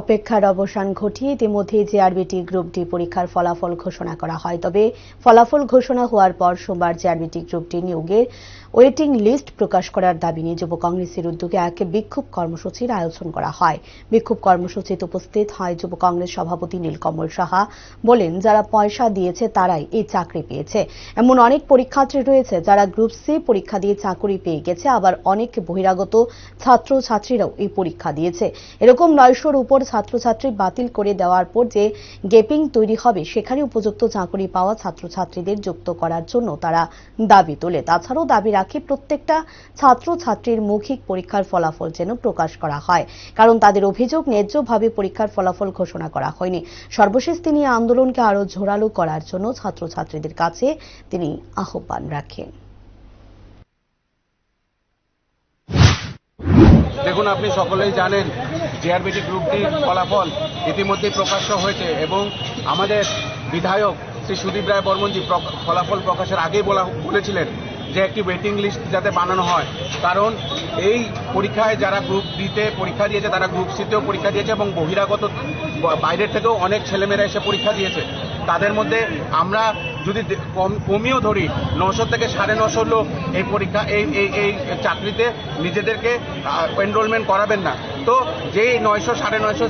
অপেক্ষার অবসান ঘটিয়ে ইতিমধ্যে জেআরবিটি গ্রুপ ডি পরীক্ষার ফলাফল ঘোষণা করা হয়। তবে ফলাফল ঘোষণা হওয়ার পর সোমবার জেআরবিটি গ্রুপ ডি নিয়োগের ওয়েটিং লিস্ট প্রকাশ করার দাবি নিয়ে যুব কংগ্রেসের উদ্যোগে এক বিক্ষোভ কর্মসূচির আয়োজন করা হয়। বিক্ষোভ কর্মসূচিতে উপস্থিত হয় যুব কংগ্রেস সভাপতি নীলকমল সাহা বলেন, যারা পয়সা দিয়েছে তারাই এই চাকরি পেয়েছে। এমন অনেক পরীক্ষার্থী রয়েছে যারা গ্রুপ সি পরীক্ষা দিয়ে চাকরি পেয়ে গেছে, আবার অনেক বহিরাগত ছাত্র ছাত্রীরাও এই পরীক্ষা দিয়েছে। এরকম নয়শোর উপর ছাত্রছাত্রী বাতিল করে দেওয়ার পর যে গেপিং তৈরি হবে, সেখানে উপযুক্ত চাকরি পাওয়া ছাত্রছাত্রীদের যুক্ত করার জন্য তারা দাবি তোলে। তাছাড়াও দাবি রাখে, প্রত্যেকটা ছাত্রছাত্রীর মৌখিক পরীক্ষার ফলাফল যেন প্রকাশ করা হয়। কারণ তাদের অভিযোগ, ন্যায্যভাবে পরীক্ষার ফলাফল ঘোষণা করা হয়নি। সর্বশেষ তিনি আন্দোলনকে আরও জোরালো করার জন্য ছাত্রছাত্রীদের কাছে তিনি আহ্বান রাখেন। দেখুন, আপনি সকলেই জানেন জেআরবিটি গ্রুপটির ফলাফল ইতিমধ্যেই প্রকাশ্য হয়েছে এবং আমাদের বিধায়ক শ্রী সুদীপ রায় বর্মনজি ফলাফল প্রকাশের আগেই বলা বলেছিলেন যে একটি ওয়েটিং লিস্ট যাতে বানানো হয়। কারণ এই পরীক্ষায় যারা গ্রুপ ডিতে পরীক্ষা দিয়েছে, তারা গ্রুপ সিতেও পরীক্ষা দিয়েছে এবং বহিরাগত বাইরের থেকেও অনেক ছেলেমেয়েরা এসে পরীক্ষা দিয়েছে। তাদের মধ্যে আমরা যদি কম কমিও ধরি, নশো থেকে সাড়ে নশো লোক এই পরীক্ষা, এই এই এই চাকরিতে নিজেদেরকে এনরোলমেন্ট করাবেন না। তো যেই নয়শো, সাড়ে নয়শো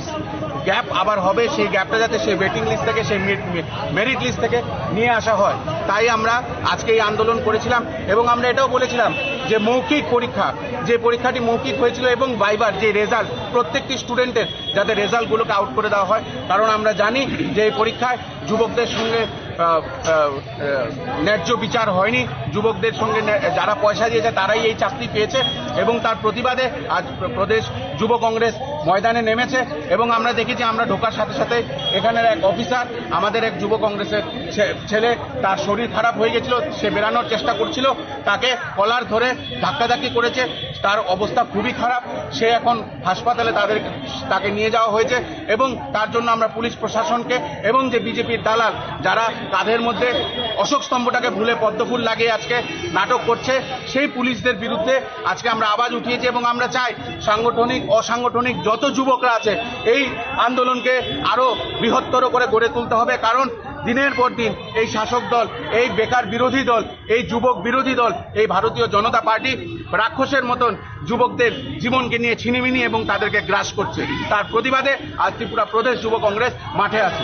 গ্যাপ আবার হবে, সেই গ্যাপটা যাতে সেই ওয়েটিং লিস্ট থেকে, সেই মেরিট লিস্ট থেকে নিয়ে আসা হয়। তাই আমরা আজকে এই আন্দোলন করেছিলাম এবং আমরা এটাও বলেছিলাম যে মৌখিক পরীক্ষা, যে পরীক্ষাটি মৌখিক হয়েছিল এবং বাইবার যে রেজাল্ট প্রত্যেকটি স্টুডেন্টের যাতে রেজাল্টগুলোকে আউট করে দেওয়া হয়। কারণ আমরা জানি যে এই পরীক্ষায় যুবকদের সঙ্গে ন্যায্য বিচার হয়নি। যুবকদের সঙ্গে যারা পয়সা দিয়েছে, তারাই এই চাকরি পেয়েছে এবং তার প্রতিবাদে আজ প্রদেশ যুব কংগ্রেস ময়দানে নেমেছে এবং আমরা দেখেছি, আমরা ঢোকার সাথে সাথে এখানের এক অফিসার, আমাদের এক যুব কংগ্রেসের ছেলে, তার শরীর খারাপ হয়ে গেছিল, সে বেরানোর চেষ্টা করছিল, তাকে কলার ধরে ধাক্কাধাক্কি করেছে, তার অবস্থা খুবই খারাপ, সে এখন হাসপাতালে তাদের তাকে নিয়ে যাওয়া হয়েছে এবং তার জন্য আমরা পুলিশ প্রশাসনকে এবং যে বিজেপির দালাল, যারা কাঁধের মধ্যে অশোক স্তম্ভটাকে ভুলে পদ্মফুল লাগিয়ে আজকে নাটক করছে। সেই পুলিশদের বিরুদ্ধে আজকে আমরা আওয়াজ উঠিয়েছি এবং আমরা চাই সাংগঠনিক, অসাংগঠনিক যত যুবকরা আছে, এই আন্দোলনকে আরও বৃহত্তর করে গড়ে তুলতে হবে। কারণ দিনের পর দিন এই শাসক দল, এই বেকার বিরোধী দল, এই যুবক বিরোধী দল, এই ভারতীয় জনতা পার্টি রাক্ষসের মতন যুবকদের জীবনকে নিয়ে ছিনিমিনি এবং তাদেরকে গ্রাস করছে। তার প্রতিবাদে আজ ত্রিপুরা প্রদেশ যুব কংগ্রেস মাঠে আছে।